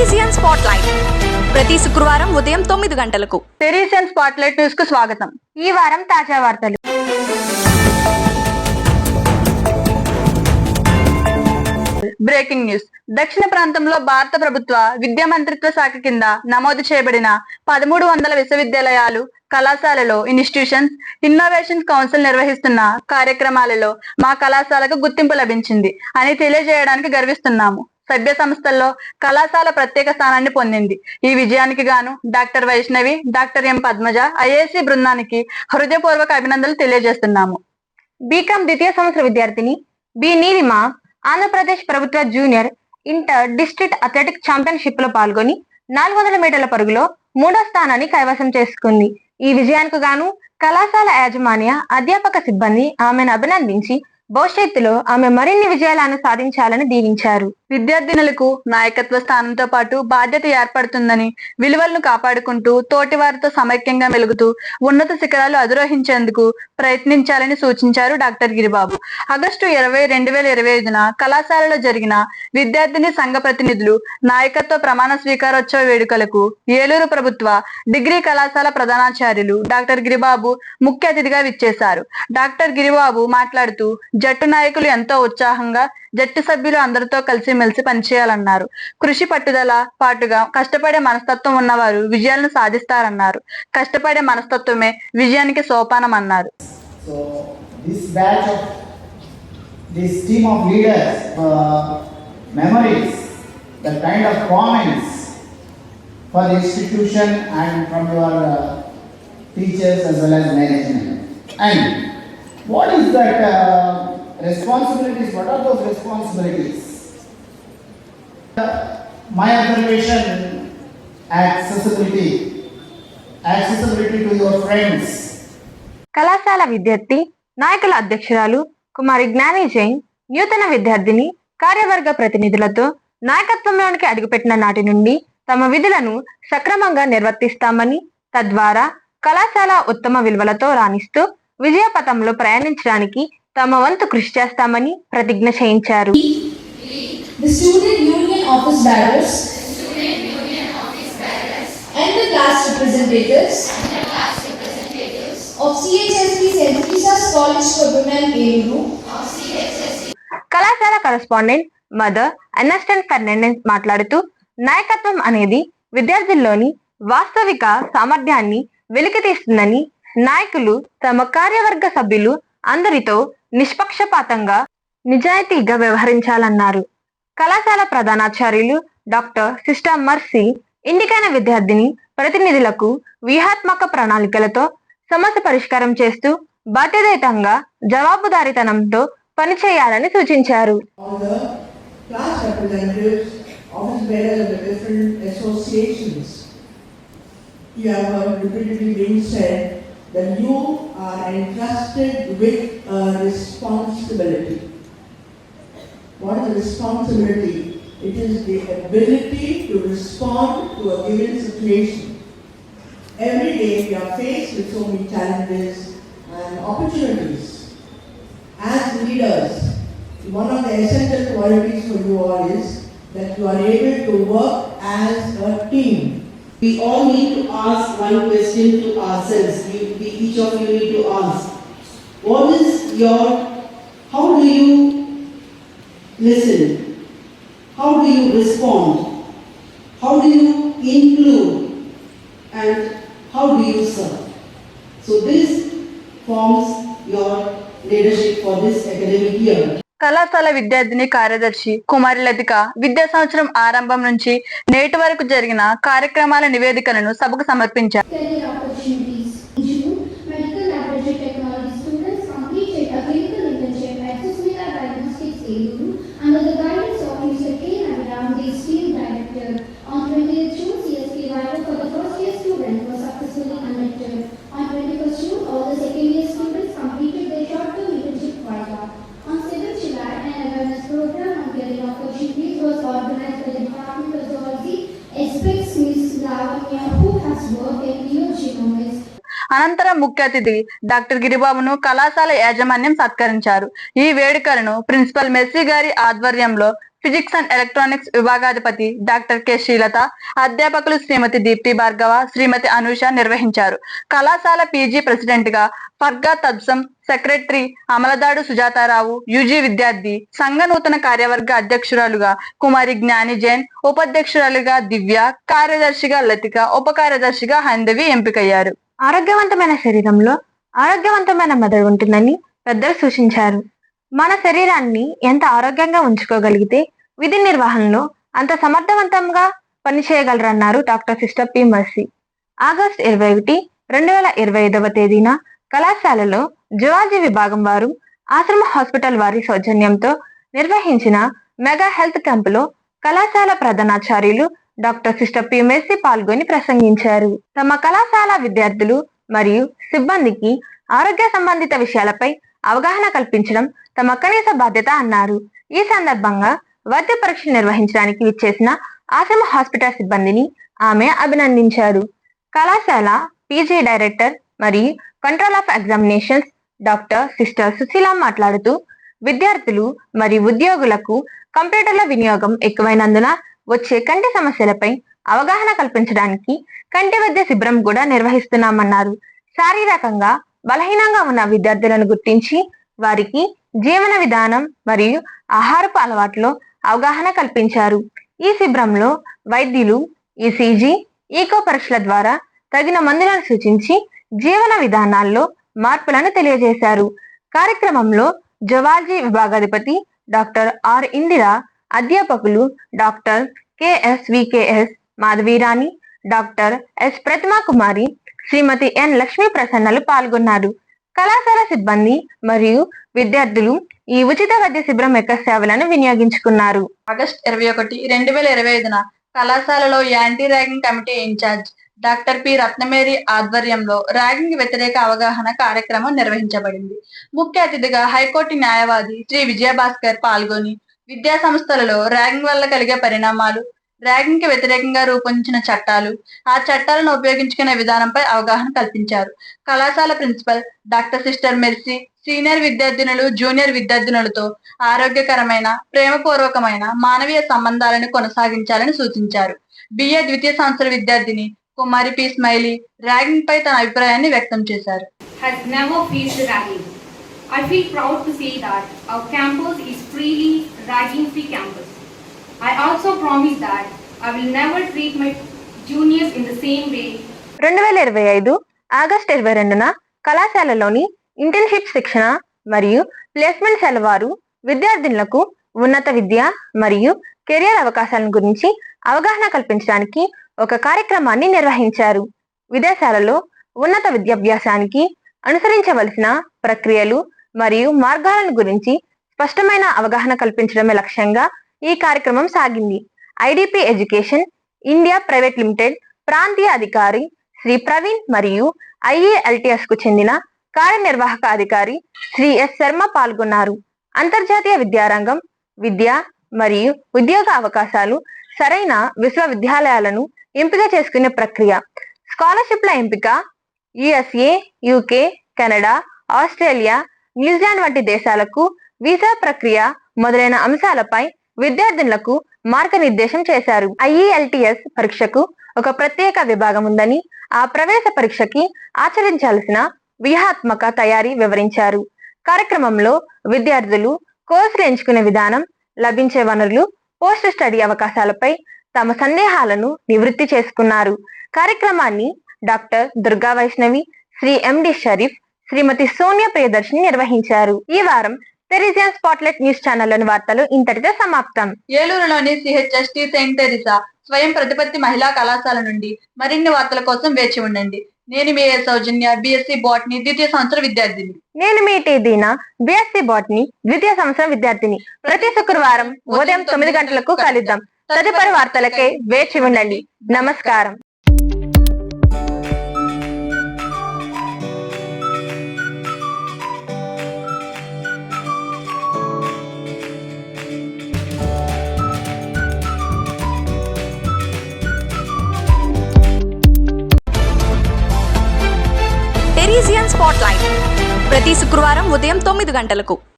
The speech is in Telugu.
తెరీసియన్ స్పాట్లైట్. ప్రతి శుక్రవారం ఉదయం తొమ్మిది గంటలకు. టెరీసియన్ స్పాట్లైట్ న్యూస్కు స్వాగతం. ఈ వారం తాజా వార్తలు. Breaking news. దక్షిణ ప్రాంతంలో భారత ప్రభుత్వ విద్యా మంత్రిత్వ శాఖ కింద నమోదు చేయబడిన పదమూడు వందల విశ్వవిద్యాలయాలు కళాశాలలో ఇన్స్టిట్యూషన్స్ ఇన్నోవేషన్ కౌన్సిల్ నిర్వహిస్తున్న కార్యక్రమాలలో మా కళాశాలకు గుర్తింపు లభించింది అని తెలియజేయడానికి గర్విస్తున్నాము. సభ్య సంస్థల్లో కళాశాల ప్రత్యేక స్థానాన్ని పొందింది. ఈ విజయానికి గాను doctor Vaishnavi doctor M Padmaja IAC బృందానికి హృదయపూర్వక అభినందనలు తెలియజేస్తున్నాము. బీకాం ద్వితీయ సంవత్సర విద్యార్థిని బి. నీలిమ ఆంధ్రప్రదేశ్ ప్రభుత్వ జూనియర్ ఇంటర్ డిస్ట్రిక్ట్ అథ్లెటిక్ ఛాంపియన్షిప్లో పాల్గొని నాలుగు వందల మీటర్ల పరుగులో మూడో స్థానాన్ని కైవసం చేసుకుంది. ఈ విజయానికి గాను కళాశాల యాజమాన్య అధ్యాపక సిబ్బంది ఆమెను అభినందించి భవిష్యత్తులో ఆమె మరిన్ని విజయాలను సాధించాలని దీవించారు. విద్యార్థినులకు నాయకత్వ స్థానంతో పాటు బాధ్యత ఏర్పడుతుందని విలువలను కాపాడుకుంటూ తోటివారితో సమైక్యంగా మెలుగుతూ ఉన్నత శిఖరాలు అధిరోహించేందుకు ప్రయత్నించాలని సూచించారు డాక్టర్ గిరిబాబు. ఆగస్టు ఇరవై రెండు వేల ఇరవై ఐదున కళాశాలలో జరిగిన విద్యార్థిని సంఘ ప్రతినిధులు నాయకత్వ ప్రమాణ స్వీకారోత్సవ వేడుకలకు ఏలూరు ప్రభుత్వ డిగ్రీ కళాశాల ప్రధానాచార్యులు డాక్టర్ గిరిబాబు ముఖ్య అతిథిగా విచ్చేశారు. డాక్టర్ గిరిబాబు మాట్లాడుతూ జట్టు నాయకులు ఎంతో ఉత్సాహంగా జట్టు సభ్యులు అందరితో కలిసి కలిసిమెలిసి పనిచేయాలన్నారు కృషి పట్టుదల పాటుగా కష్టపడే మనస్తత్వం ఉన్నవారు విజయాలను సాధిస్తారన్నారు కష్టపడే మనస్తత్వమే విజయానికి సోపానం అన్నారు this team of leaders, uh, memories, the kind of comments for the institution and from your uh, teachers as well as management. And what is that uh, responsibilities? What are those responsibilities? My observation, accessibility, accessibility to your friends, కళాశాల విద్యార్థి నాయకుల అధ్యక్షురాలు కుమారి జ్ఞాని జైన్ నూతన విద్యార్థిని కార్యవర్గ ప్రతినిధులతో నాయకత్వంలోనికి అడుగుపెట్టిన నాటి నుండి తమ విధులను సక్రమంగా నిర్వర్తిస్తామని తద్వారా కళాశాల ఉత్తమ విలువలతో రాణిస్తూ విజయపథంలో ప్రయాణించడానికి తమ వంతు కృషి చేస్తామని ప్రతిజ్ఞ చేయించారు. The student union office bearers and the class representatives. And the class representatives of CHSP St. Teresa's College for Women Eluru కళాశాల కరస్పాండెంట్ మదర్ అసిస్టెంట్ ఫెర్నాండెస్ మాట్లాడుతూ నాయకత్వం అనేది విద్యార్థుల్లోని వాస్తవిక సామర్థ్యాన్ని వెలికితీస్తుందని నాయకులు తమ కార్యవర్గ సభ్యులు అందరితో నిష్పక్షపాతంగా నిజాయితీగా వ్యవహరించాలన్నారు. కళాశాల ప్రధానాచార్యులు డాక్టర్ సిస్టర్ మర్సీ ఇండికైన విద్యార్థిని ప్రతినిధులకు వ్యూహాత్మక ప్రణాళికలతో సమస్య పరిష్కారం చేస్తూ బాధ్యతయుతంగా జవాబుదారితనంతో పనిచేయాలని సూచించారు. What is responsibility? It is the ability to respond to a given situation. Every day we are faced with so many challenges and opportunities. As leaders, one of the essential qualities for you all is that you are able to work as a team. We all need to ask one question to ourselves. We, we, each of you need to ask, what is your, how do you listen? How do you respond? How do you include? And how do you serve? So this forms your leadership for this academic year. కళాశాల విద్యార్థిని కార్యదర్శి కుమారి లతిక విద్యా సంవత్సరం ఆరంభం నుంచి నేటి వరకు జరిగిన కార్యక్రమాల నివేదికలను సభకు సమర్పించారు అనంతరం ముఖ్య అతిథి డాక్టర్ గిరిబాబును కళాశాల యాజమాన్యం సత్కరించారు. ఈ వేడుకలను ప్రిన్సిపల్ మెస్సీ గారి ఆధ్వర్యంలో ఫిజిక్స్ అండ్ ఎలక్ట్రానిక్స్ విభాగాధిపతి డాక్టర్ కె శ్రీలత అధ్యాపకులు శ్రీమతి దీప్తి భార్గవ శ్రీమతి అనూష నిర్వహించారు. కళాశాల పీజీ ప్రెసిడెంట్గా ఫర్గా తబ్సం సెక్రటరీ అమలదాడు సుజాతారావు యూజీ విద్యార్థి సంఘ నూతన కార్యవర్గ అధ్యక్షురాలుగా కుమారి జ్ఞాని జైన్ ఉపాధ్యక్షురాలుగా దివ్య కార్యదర్శిగా లతిక ఉప కార్యదర్శిగా హైందవి ఎంపికయ్యారు. ఆరోగ్యవంతమైన శరీరంలో ఆరోగ్యవంతమైన మెదడు ఉంటుందని పెద్దలు సూచించారు. మన శరీరాన్ని ఎంత ఆరోగ్యంగా ఉంచుకోగలిగితే విధి నిర్వహణలో అంత సమర్థవంతంగా పనిచేయగలరన్నారు doctor sister P Mercy. August ఇరవై ఒకటి రెండు వేల ఇరవై ఐదవ తేదీన కళాశాలలో జువాలజీ విభాగం వారు ఆశ్రమ హాస్పిటల్ వారి సౌజన్యంతో నిర్వహించిన మెగా హెల్త్ క్యాంపులో కళాశాల ప్రధానాచార్యులు డాక్టర్ సిస్టర్ పిఎంఎస్సి పాల్గొని ప్రసంగించారు. తమ కళాశాల విద్యార్థులు మరియు సిబ్బందికి ఆరోగ్య సంబంధిత విషయాలపై అవగాహన కల్పించడం తమ కనీస బాధ్యత అన్నారు. ఈ సందర్భంగా వైద్య పరీక్షలు నిర్వహించడానికి విచ్చేసిన ఆశ్రమ హాస్పిటల్ సిబ్బందిని ఆమె అభినందించారు. కళాశాల పీజీ డైరెక్టర్ మరియు control of examinations doctor sister Sushila మాట్లాడుతూ విద్యార్థులు మరియు ఉద్యోగులకు కంప్యూటర్ల వినియోగం ఎక్కువైనందున వచ్చే కంటి సమస్యలపై అవగాహన కల్పించడానికి కంటి వైద్య శిబిరం కూడా నిర్వహిస్తున్నామన్నారు. శారీరకంగా బలహీనంగా ఉన్న విద్యార్థులను గుర్తించి వారికి జీవన విధానం మరియు ఆహారపు అలవాట్లో అవగాహన కల్పించారు. ఈ శిబిరంలో వైద్యులు ఈసీజీ ఈకో పరీక్షల ద్వారా తగిన మందులను సూచించి జీవన విధానాల్లో మార్పులను తెలియజేశారు. కార్యక్రమంలో జవాజీ విభాగాధిపతి డాక్టర్ ఆర్ ఇందిరా అధ్యాపకులు doctor KSVKS Madhavirani doctor S Pratima కుమారి శ్రీమతి ఎన్ లక్ష్మీ ప్రసన్నలు పాల్గొన్నారు. కళాశాల సిబ్బంది మరియు విద్యార్థులు ఈ ఉచిత వైద్య శిబిరం యొక్క సేవలను వినియోగించుకున్నారు. ఆగస్ట్ ఇరవై ఒకటి రెండు వేల ఇరవై ఐదున కళాశాలలో anti ragging committee incharge doctor P Ratnamary ఆధ్వర్యంలో ర్యాగింగ్ వ్యతిరేక అవగాహన కార్యక్రమం నిర్వహించబడింది. ముఖ్య అతిథిగా హైకోర్టు న్యాయవాది శ్రీ విజయభాస్కర్ పాల్గొని విద్యా సంస్థలలో ర్యాగింగ్ వల్ల కలిగే పరిణామాలు ర్యాగింగ్కి వ్యతిరేకంగా రూపొందించిన చట్టాలు ఆ చట్టాలను ఉపయోగించుకునే విధానంపై అవగాహన కల్పించారు. కళాశాల principal doctor sister Mercy senior విద్యార్థినులు జూనియర్ విద్యార్థినులతో ఆరోగ్యకరమైన ప్రేమపూర్వకమైన మానవీయ సంబంధాలను కొనసాగించాలని సూచించారు. బిఏ ద్వితీయ సంవత్సర విద్యార్థిని కుమారి పి. స్మైలీ ర్యాగింగ్ పై తన అభిప్రాయాన్ని వ్యక్తం చేశారు. I feel proud to say that our campus is freely ragging-free campus. I also promise that I will never treat my juniors in the same way రెండు వేల ఇరవై ఐదు ఆగస్ట్ ఇరవై రెండున కళాశాలలోని ఇంటర్న్షిప్ శిక్షణ మరియు ప్లేస్మెంట్ సెలవారు విద్యార్థినులకు ఉన్నత విద్య మరియు కెరియర్ అవకాశాల గురించి అవగాహన కల్పించడానికి ఒక కార్యక్రమాన్ని నిర్వహించారు విదేశాలలో ఉన్నత విద్యాభ్యాసానికి అనుసరించవలసిన ప్రక్రియలు మరియు మార్గాలను గురించి స్పష్టమైన అవగాహన కల్పించడమే లక్ష్యంగా ఈ కార్యక్రమం సాగింది. IDP education India private limited ప్రాంతీయ అధికారి శ్రీ ప్రవీణ్ మరియు ఐఏఎల్టీఎస్కు చెందిన కార్యనిర్వాహక అధికారి శ్రీ ఎస్ శర్మ పాల్గొన్నారు. అంతర్జాతీయ విద్యారంగం విద్య మరియు ఉద్యోగ అవకాశాలు సరైన విశ్వవిద్యాలయాలను ఎంపిక చేసుకునే ప్రక్రియ. స్కాలర్షిప్ల ఎంపిక USA UK Canada Australia New Zealand వంటి దేశాలకు వీసా ప్రక్రియ మొదలైన అంశాలపై విద్యార్థినులకు మార్గనిర్దేశం చేశారు. ఐఈఎల్టీఎస్ పరీక్షకు ఒక ప్రత్యేక విభాగం ఉందని ఆ ప్రవేశ పరీక్షకి ఆచరించాల్సిన వ్యూహాత్మక తయారీ వివరించారు. కార్యక్రమంలో విద్యార్థులు కోర్సులు ఎంచుకునే విధానం లభించే వనరులు పోస్ట్ స్టడీ అవకాశాలపై తమ సందేహాలను నివృత్తి చేసుకున్నారు. కార్యక్రమాన్ని డాక్టర్ దుర్గా వైష్ణవి శ్రీ ఎండి షరీఫ్ శ్రీమతి సోనియా ప్రియదర్శిని నిర్వహించారు. ఈ వారం తెరిజియన్ స్పాట్లైట్ న్యూస్ ఛానల్లోని వార్తలు ఇంతటితో సమాప్తం. ఏలూరులోని సిహెచ్ఎస్టి సెయింట్ తెరిసా స్వయం ప్రతిపత్తి మహిళా కళాశాల నుండి మరిన్ని వార్తల కోసం వేచి ఉండండి. నేను మీ సౌజన్య బిఎస్సి బాట్ని ద్వితీయ సంవత్సర విద్యార్థిని. నేను మీ టీదీన బిఎస్సి బాట్ని ద్వితీయ సంవత్సరం విద్యార్థిని. ప్రతి శుక్రవారం ఉదయం తొమ్మిది గంటలకు కలుద్దాం. తదుపరి వార్తలకై వేచి ఉండండి. నమస్కారం. ప్రతి శుక్రవారం ఉదయం తొమ్మిది గంటలకు.